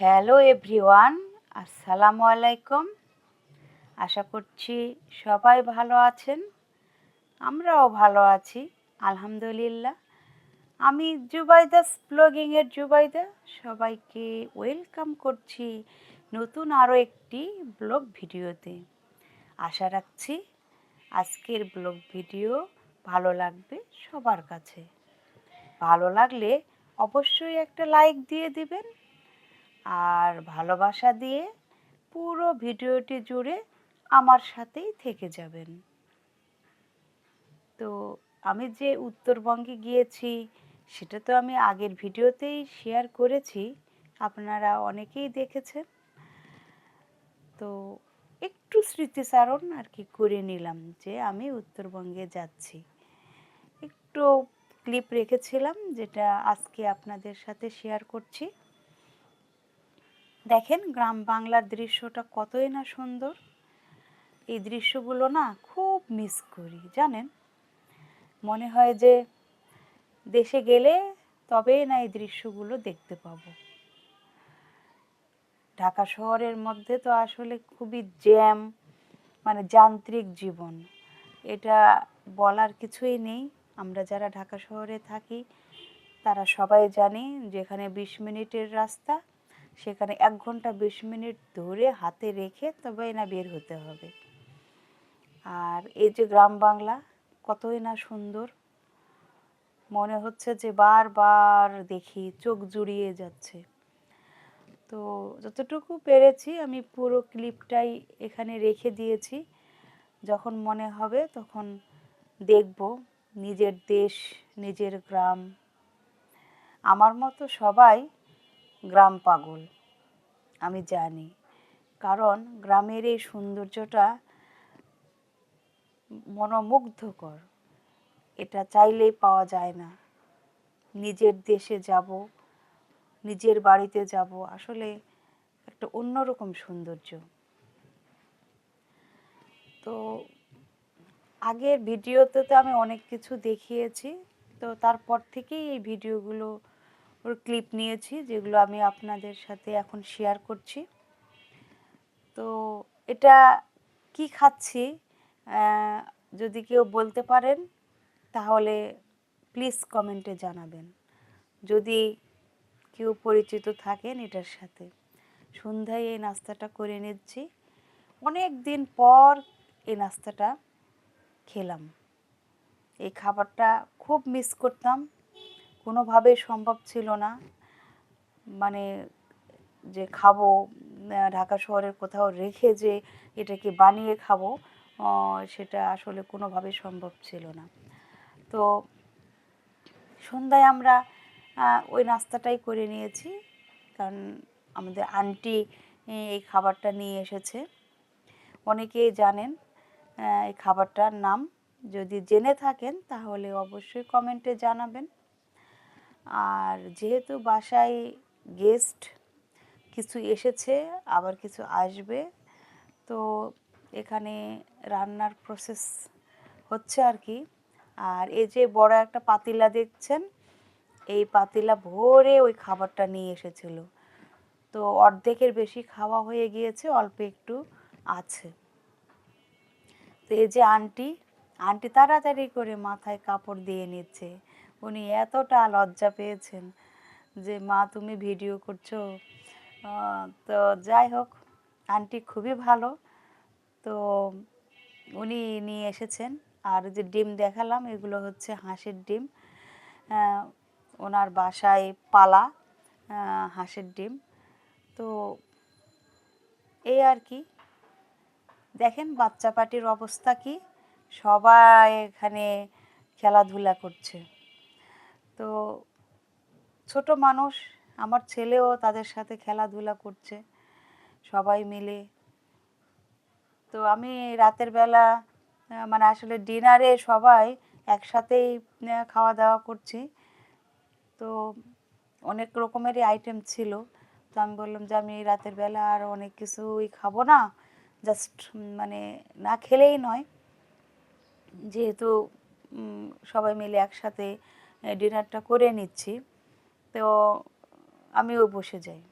Hello everyone আসসালামু আলাইকুম আশা করছি সবাই ভালো আছেন। আমরাও ভালো আছি, আলহামদুলিল্লাহ। আমি জুবাইদাস ব্লগিংয়ের জুবাইদা। সবাইকে ওয়েলকাম করছি নতুন আরও একটি ব্লগ ভিডিওতে। আশা রাখছি আজকের ব্লগ ভিডিও ভালো লাগবে সবার কাছে। ভালো লাগলে অবশ্যই একটা লাইক দিয়ে দিবেন আর ভালোবাসা দিয়ে পুরো ভিডিওটি জুড়ে আমার সাথেই থেকে যাবেন। তো আমি যে উত্তরবঙ্গে গিয়েছি, সেটা তো আমি আগের ভিডিওতেই শেয়ার করেছি, আপনারা অনেকেই দেখেছেন। তো একটু স্মৃতিচারণ আর কি করে নিলাম যে আমি উত্তরবঙ্গে যাচ্ছি। একটু ক্লিপ রেখেছিলাম, যেটা আজকে আপনাদের সাথে শেয়ার করছি। দেখেন গ্রাম বাংলার দৃশ্যটা কতই না সুন্দর। এই দৃশ্যগুলো না খুব মিস করি, জানেন? মনে হয় যে দেশে গেলে তবেই না এই দৃশ্যগুলো দেখতে পাবো। ঢাকা শহরের মধ্যে তো আসলে খুবই জ্যাম মানে যান্ত্রিক জীবন। এটা বলার কিছুই নেই। আমরা যারা ঢাকা শহরে থাকি, তারা সবাই জানি যেখানে বিশ মিনিটের রাস্তা সেখানে এক ঘণ্টা বিশ মিনিট ধরে হাতে রেখে তবেই না বের হতে হবে। আর এই যে গ্রাম বাংলা, কতই না সুন্দর। মনে হচ্ছে যে বারবার দেখি চোখ জুড়িয়ে যাচ্ছে। তো যতটুকু পেরেছি আমি পুরো ক্লিপটাই এখানে রেখে দিয়েছি। যখন মনে হবে তখন দেখব নিজের দেশ, নিজের গ্রাম। আমার মতো সবাই গ্রাম পাগল, আমি জানি। কারণ গ্রামের এই সৌন্দর্যটা মনোমুগ্ধকর। এটা চাইলেই পাওয়া যায় না। নিজের দেশে যাব, নিজের বাড়িতে যাব, আসলে একটা অন্যরকম সৌন্দর্য। তো আগের ভিডিওতে তো আমি অনেক কিছু দেখিয়েছি, তো তারপর থেকেই এই ভিডিওগুলো ওর ক্লিপ নিয়েছি, যেগুলো আমি আপনাদের সাথে এখন শেয়ার করছি। তো এটা কি খাচ্ছি যদি কেউ বলতে পারেন, তাহলে প্লিজ কমেন্টে জানাবেন। যদি কেউ পরিচিত থাকেন এটার সাথে। সন্ধ্যায় এই নাস্তাটা করে নিচ্ছি অনেক দিন পর এই নাস্তাটা খেলাম। এই খাবারটা খুব মিস করতাম। কোনোভাবেই সম্ভব ছিল না। মানে যে খাব ঢাকা শহরের কোথাও রেখে যে এটাকে বানিয়ে খাব সেটা আসলে কোনোভাবেই সম্ভব ছিল না। তো সন্ধ্যায় আমরা ওই নাস্তাটাই করে নিয়েছি, কারণ আমাদের আন্টি এই খাবারটা নিয়ে এসেছে। অনেকেই জানেন এই খাবারটার নাম। যদি জেনে থাকেন, তাহলে অবশ্যই কমেন্টে জানাবেন। আর যেহেতু বাসায় গেস্ট কিছু এসেছে, আবার কিছু আসবে, তো এখানে রান্নার প্রসেস হচ্ছে আর কি। আর এই যে বড় একটা পাতিলা দেখছেন, এই পাতিলা ভরে ওই খাবারটা নিয়ে এসেছিল। তো অর্ধেকের বেশি খাওয়া হয়ে গিয়েছে, অল্প একটু আছে। তো এই যে আন্টি আন্টি তাড়াতাড়ি করে মাথায় কাপড় দিয়ে নিচ্ছে। উনি এতটা লজ্জা পেয়েছেন যে, মা, তুমি ভিডিও করছ। তো যাই হোক, আন্টি খুবই ভালো। তো উনি নিয়ে এসেছেন। আর যে ডিম দেখালাম, এগুলো হচ্ছে হাঁসের ডিম। ওনার বাসায় পালা হাঁসের ডিম। তো এই আর কি। দেখেন, বাচ্চা পাটির অবস্থা কি? সবাই এখানে খেলাধুলা করছে। তো ছোট মানুষ, আমার ছেলেও তাদের সাথে খেলাধুলা করছে, সবাই মিলে। তো আমি রাতের বেলা মানে আসলে ডিনারে সবাই একসাথেই খাওয়া দাওয়া করছি। তো অনেক রকমেরই আইটেম ছিল। তো আমি বললাম যে আমি রাতের বেলা আর অনেক কিছুই খাব না জাস্ট মানে না খেলেই নয়। যেহেতু সবাই মিলে একসাথে ডিনারটা করে নিচ্ছি, তো আমিও বসে যাই।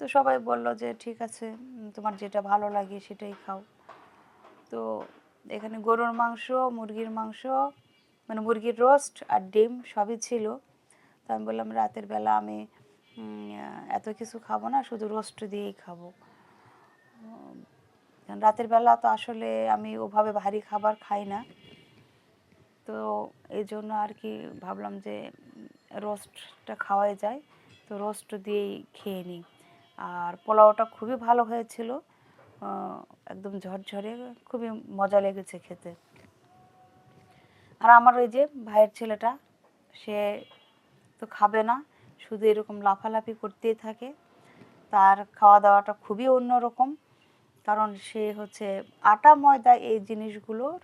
তো সবাই বলল যে, ঠিক আছে তোমার যেটা ভালো লাগে সেটাই খাও। তো এখানে গরুর মাংস, মুরগির মাংস মানে মুরগির রোস্ট আর ডিম সবই ছিল। তো আমি বললাম, রাতের বেলা আমি এত কিছু খাব না, শুধু রোস্ট দিয়েই খাব। কারণ রাতের বেলা তো আসলে আমি ওভাবে ভারী খাবার খাই না। তো এই জন্য আর কি ভাবলাম যে রোস্টটা খাওয়াই যায়। তো রোস্ট দিয়েই খেয়ে নিই। আর পোলাওটা খুবই ভালো হয়েছিল। একদম ঝরঝরে, খুবই মজা লেগেছে খেতে। আর আমার ওই যে ভাইয়ের ছেলেটা, সে তো খাবে না, শুধু এরকম লাফালাফি করতেই থাকে। তার খাওয়া দাওয়াটা খুবই অন্যরকম। কারণ সে হচ্ছে আটা, ময়দা এই জিনিসগুলোর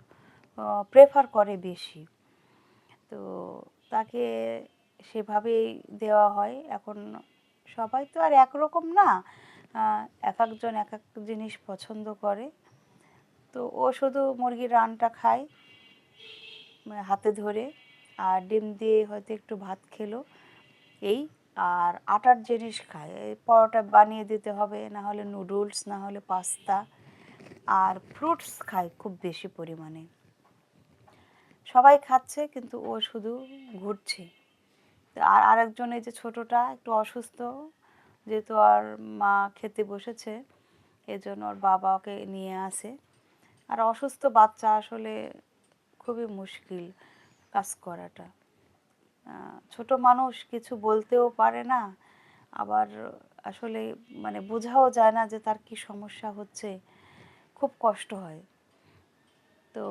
প্রেফার করে বেশি। তো তাকে সেভাবেই দেওয়া হয়। এখন সবাই তো আর একরকম না। এক একজন এক এক জিনিস পছন্দ করে। তো ও শুধু মুরগির রানটা খায় মানে হাতে ধরে। আর ডিম দিয়ে হয়তো একটু ভাত খেলো। এই আর আটার জিনিস খায়। এই পরোটা বানিয়ে দিতে হবে না হলে নুডলস না হলে পাস্তা আর ফ্রুটস খায় খুব বেশি পরিমাণে। সবাই খাচ্ছে, কিন্তু ও শুধু ঘুরছে। আর আরেকজন এই যে ছোটোটা একটু অসুস্থ, যেহেতু আর মা খেতে বসেছে, এজন্য ওর বাবা ওকে নিয়ে আসে। আর অসুস্থ বাচ্চা আসলে খুবই মুশকিল কাজ করাটা। ছোট মানুষ কিছু বলতেও পারে না, আবার আসলে মানে বোঝাও যায় না যে তার কি সমস্যা হচ্ছে, খুব কষ্ট হয়। তো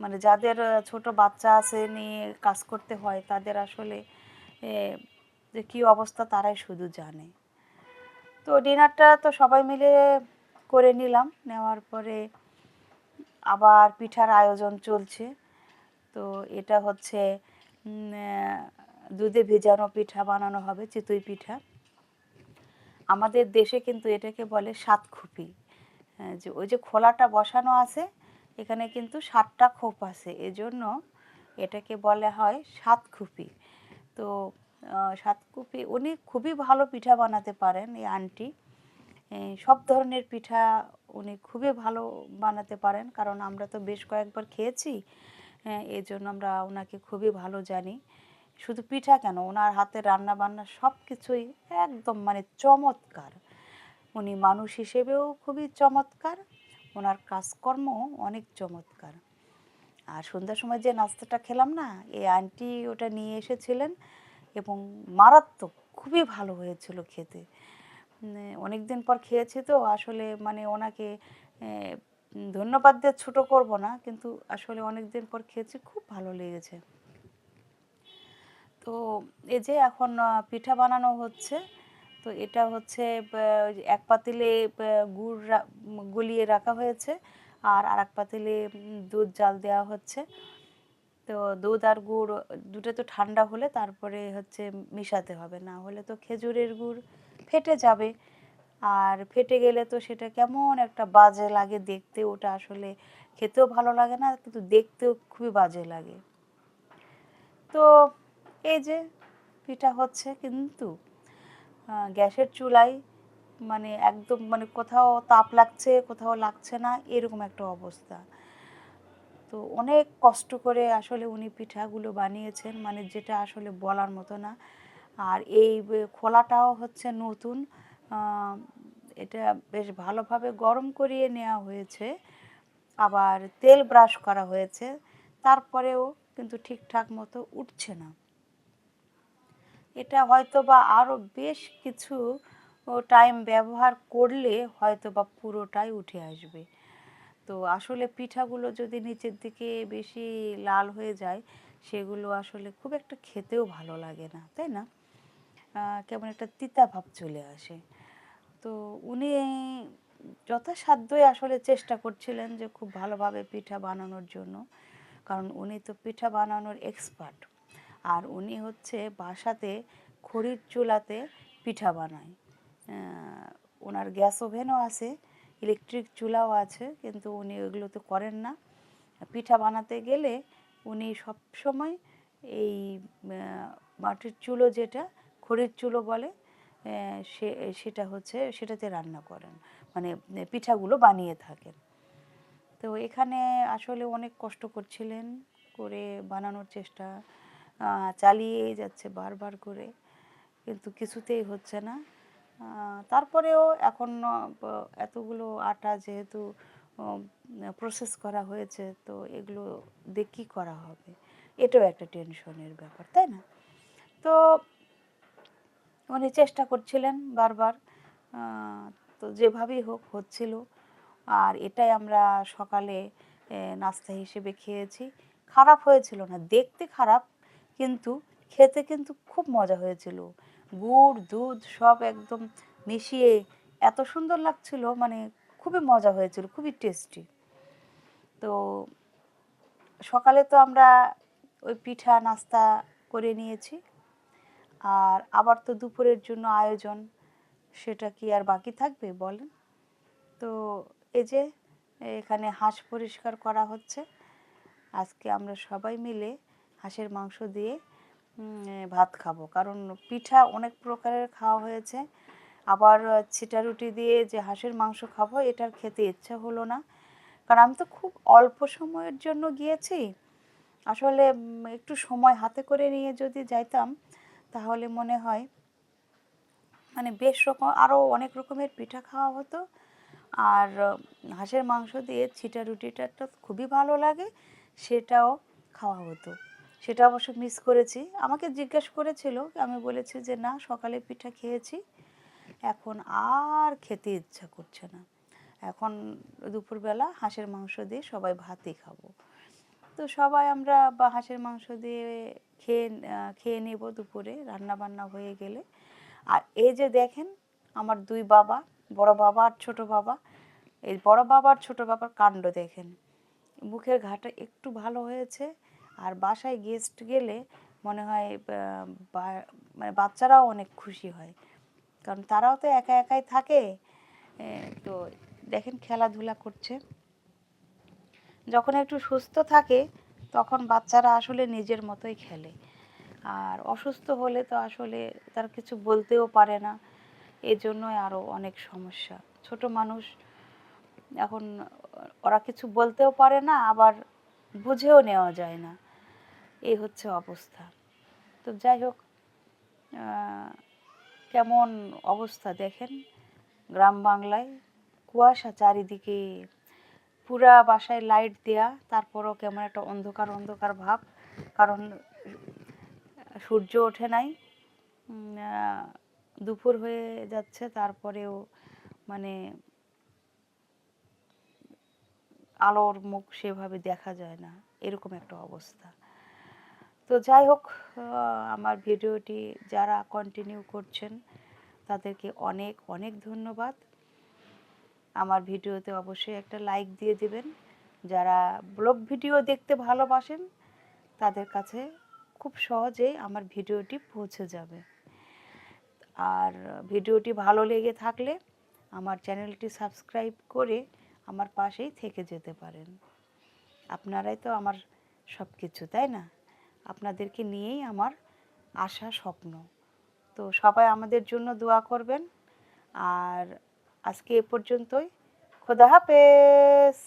মানে যাদের ছোট বাচ্চা আছে নিয়ে কাজ করতে হয়, তাদের আসলে যে কী অবস্থা তারাই শুধু জানে। তো ডিনারটা তো সবাই মিলে করে নিলাম, নেওয়ার পরে আবার পিঠার আয়োজন চলছে। তো এটা হচ্ছে দুধে ভেজানো পিঠা বানানো হবে চিতই পিঠা। আমাদের দেশে কিন্তু এটাকে বলে সাতখুপি। যে ওই যে খোলাটা বসানো আছে এখানে কিন্তু সাতটা খোপ আছে। এজন্য এটাকে বলা হয় সাতখুপি। তো আহ, সাতখুপি উনি খুবই ভালো পিঠা বানাতে পারেন এই আন্টি। সব ধরনের পিঠা উনি খুবই ভালো বানাতে পারেন কারণ আমরা তো বেশ কয়েকবার খেয়েছি। হ্যাঁ, এই জন্য আমরা ওনাকে খুবই ভালো জানি। শুধু পিঠা কেন ওনার হাতের রান্না বান্না সব কিছুই একদম মানে চমৎকার। উনি মানুষ হিসেবেও খুবই চমৎকার ওনার কাজকর্মও অনেক চমৎকার। আর সন্ধ্যার সময় যে নাস্তাটা খেলাম না এই আন্টি ওটা নিয়ে এসেছিলেন এবং মারাত্মক খুবই ভালো হয়েছিল খেতে। অনেক দিন পর খেয়েছি তো আসলে মানে ওনাকে ধন্যবাদ দিয়ে ছোটো করব না, কিন্তু আসলে অনেক দিন পর খেয়েছি, খুব ভালো লেগেছে। তো এই যে এখন পিঠা বানানো হচ্ছে, তো এটা হচ্ছে এক পাতিলে গুড় গলিয়ে রাখা হয়েছে, আর আর এক পাতিলে দুধ জাল দেওয়া হচ্ছে। তো দুধ আর গুড়, দুটো তো ঠান্ডা হলে তারপরে হচ্ছে মিশাতে হবে, না হলে তো খেজুরের গুড় ফেটে যাবে। আর ফেটে গেলে তো সেটা কেমন একটা বাজে লাগে দেখতে, ওটা আসলে খেতেও ভালো লাগে না, কিন্তু দেখতেও খুবই বাজে লাগে। তো এই যে পিঠা হচ্ছে কিন্তু গ্যাসের চুলায় মানে একদম মানে কোথাও তাপ লাগছে, কোথাও লাগছে না, এরকম একটা অবস্থা। তো অনেক কষ্ট করে আসলে উনি পিঠাগুলো বানিয়েছেন মানে যেটা আসলে বলার মতো না। আর এই খোলাটাও হচ্ছে নতুন এটা বেশ ভালোভাবে গরম করিয়ে নেওয়া হয়েছে। আবার তেল ব্রাশ করা হয়েছে। তারপরেও কিন্তু ঠিকঠাক মতো উঠছে না। এটা হয়তো বা আরও বেশ কিছু টাইম ব্যবহার করলে হয়তো বা পুরোটাই উঠে আসবে। তো আসলে পিঠাগুলো যদি নিচের দিকে বেশি লাল হয়ে যায়, সেগুলো আসলে খুব একটা খেতেও ভালো লাগে না, তাই না? কেমন একটা তিতা ভাব চলে আসে। তো উনি যথাসাধ্যই আসলে চেষ্টা করছিলেন যে খুব ভালোভাবে পিঠা বানানোর জন্য। কারণ উনি তো পিঠা বানানোর এক্সপার্ট আর উনি হচ্ছে বাসাতে খড়ির চুলাতে পিঠা বানায়। ওনার গ্যাস ওভেনও আছে ইলেকট্রিক চুলাও আছে, কিন্তু উনি ওগুলোতে করেন না। পিঠা বানাতে গেলে উনি সব সময় এই মাটির চুলো যেটা, খড়ির চুলো বলে সে সেটা হচ্ছে সেটাতে রান্না করেন। মানে পিঠাগুলো বানিয়ে থাকেন। তো এখানে আসলে অনেক কষ্ট করছিলেন করে বানানোর চেষ্টা। আহ, চালিয়েই যাচ্ছে বারবার করে কিন্তু কিছুতেই হচ্ছে না। তারপরেও এখন এতগুলো আটা যেহেতু প্রসেস করা হয়েছে তো এগুলো দিয়ে কী করা হবে? এটাও একটা টেনশনের ব্যাপার তাই না? তো উনি চেষ্টা করছিলেন বারবার তো যেভাবেই হোক হচ্ছিল। আর এটাই আমরা সকালে নাস্তা হিসেবে খেয়েছি। খারাপ হয়েছিল না, দেখতে খারাপ, কিন্তু খেতে কিন্তু খুব মজা হয়েছিল। গুড়, দুধ সব একদম মিশিয়ে এত সুন্দর লাগছিল মানে খুবই মজা হয়েছিল, খুবই টেস্টি তো সকালে তো আমরা ওই পিঠা, নাস্তা করে নিয়েছি। আর আবার তো দুপুরের জন্য আয়োজন, সেটা কি আর বাকি থাকবে বলেন? তো এই যে এখানে হাঁস পরিষ্কার করা হচ্ছে, আজকে আমরা সবাই মিলে হাঁসের মাংস দিয়ে ভাত খাব। কারণ পিঠা অনেক প্রকারের খাওয়া হয়েছে, আবার ছিটা রুটি দিয়ে যে হাঁসের মাংস খাব, এটার খেতে ইচ্ছা হলো না। কারণ আমি তো খুব অল্প সময়ের জন্য গিয়েছি, আসলে একটু সময় হাতে করে নিয়ে যদি যাইতাম তাহলে মনে হয় মানে বেশ রকম আরও অনেক রকমের পিঠা খাওয়া হতো। আর হাঁসের মাংস দিয়ে ছিটা রুটিটা তো খুবই ভালো লাগে, সেটাও খাওয়া হতো। সেটা অবশ্য মিস করেছি। আমাকে জিজ্ঞেস করেছিল, আমি বলেছি যে, না, সকালে পিঠা খেয়েছি। এখন আর খেতে ইচ্ছা করছে না। এখন দুপুরবেলা হাঁসের মাংস দিয়ে সবাই ভাতই খাব। তো সবাই আমরা বা হাঁসের মাংস দিয়ে খেয়ে খেয়ে নেব দুপুরে রান্না বান্না হয়ে গেলে। আর এই যে দেখেন, আমার দুই বাবা, বড় বাবা আর ছোট বাবা, এই বড় বাবা আর ছোট বাবার কাণ্ড দেখেন। মুখের ঘাটা একটু ভালো হয়েছে, আর বাসায় গেস্ট গেলে মনে হয় মানে বাচ্চারাও অনেক খুশি হয়। কারণ তারাও তো একা একাই থাকে তো দেখেন খেলাধুলা করছে। যখন একটু সুস্থ থাকে, তখন বাচ্চারা আসলে নিজের মতোই খেলে। আর অসুস্থ হলে তো আসলে তার কিছু বলতেও পারে না। এজন্যই আরও অনেক সমস্যা। ছোট মানুষ এখন ওরা কিছু বলতেও পারে না, আবার বুঝেও নেওয়া যায় না। এই হচ্ছে অবস্থা। তো যাই হোক কেমন অবস্থা দেখেন? গ্রাম বাংলায় কুয়াশা চারিদিকে পুরা বাসায় লাইট দেয়া, তারপরও কেমন একটা অন্ধকার অন্ধকার ভাব, কারণ সূর্য ওঠে নাই। দুপুর হয়ে যাচ্ছে, তারপরেও মানে আলোর মুখ সেভাবে দেখা যায় না, এরকম একটা অবস্থা। তো যাই হোক আমার ভিডিওটি যারা কন্টিনিউ করছেন, তাদেরকে অনেক অনেক ধন্যবাদ। আমার ভিডিওতে অবশ্যই একটা লাইক দিয়ে দিবেন। যারা ব্লগ ভিডিও দেখতে ভালোবাসেন, তাদের কাছে খুব সহজেই আমার ভিডিওটি পৌঁছে যাবে। আর ভিডিওটি ভালো লেগে থাকলে আমার চ্যানেলটি সাবস্ক্রাইব করে আমার পাশেই থেকে যেতে পারেন। আপনারাই তো আমার সব কিছু তাই না? আপনাদেরকে নিয়েই আমার আশা, স্বপ্ন। তো সবাই আমাদের জন্য দোয়া করবেন। আর আজকে এ পর্যন্তই। খোদা হাফেজ।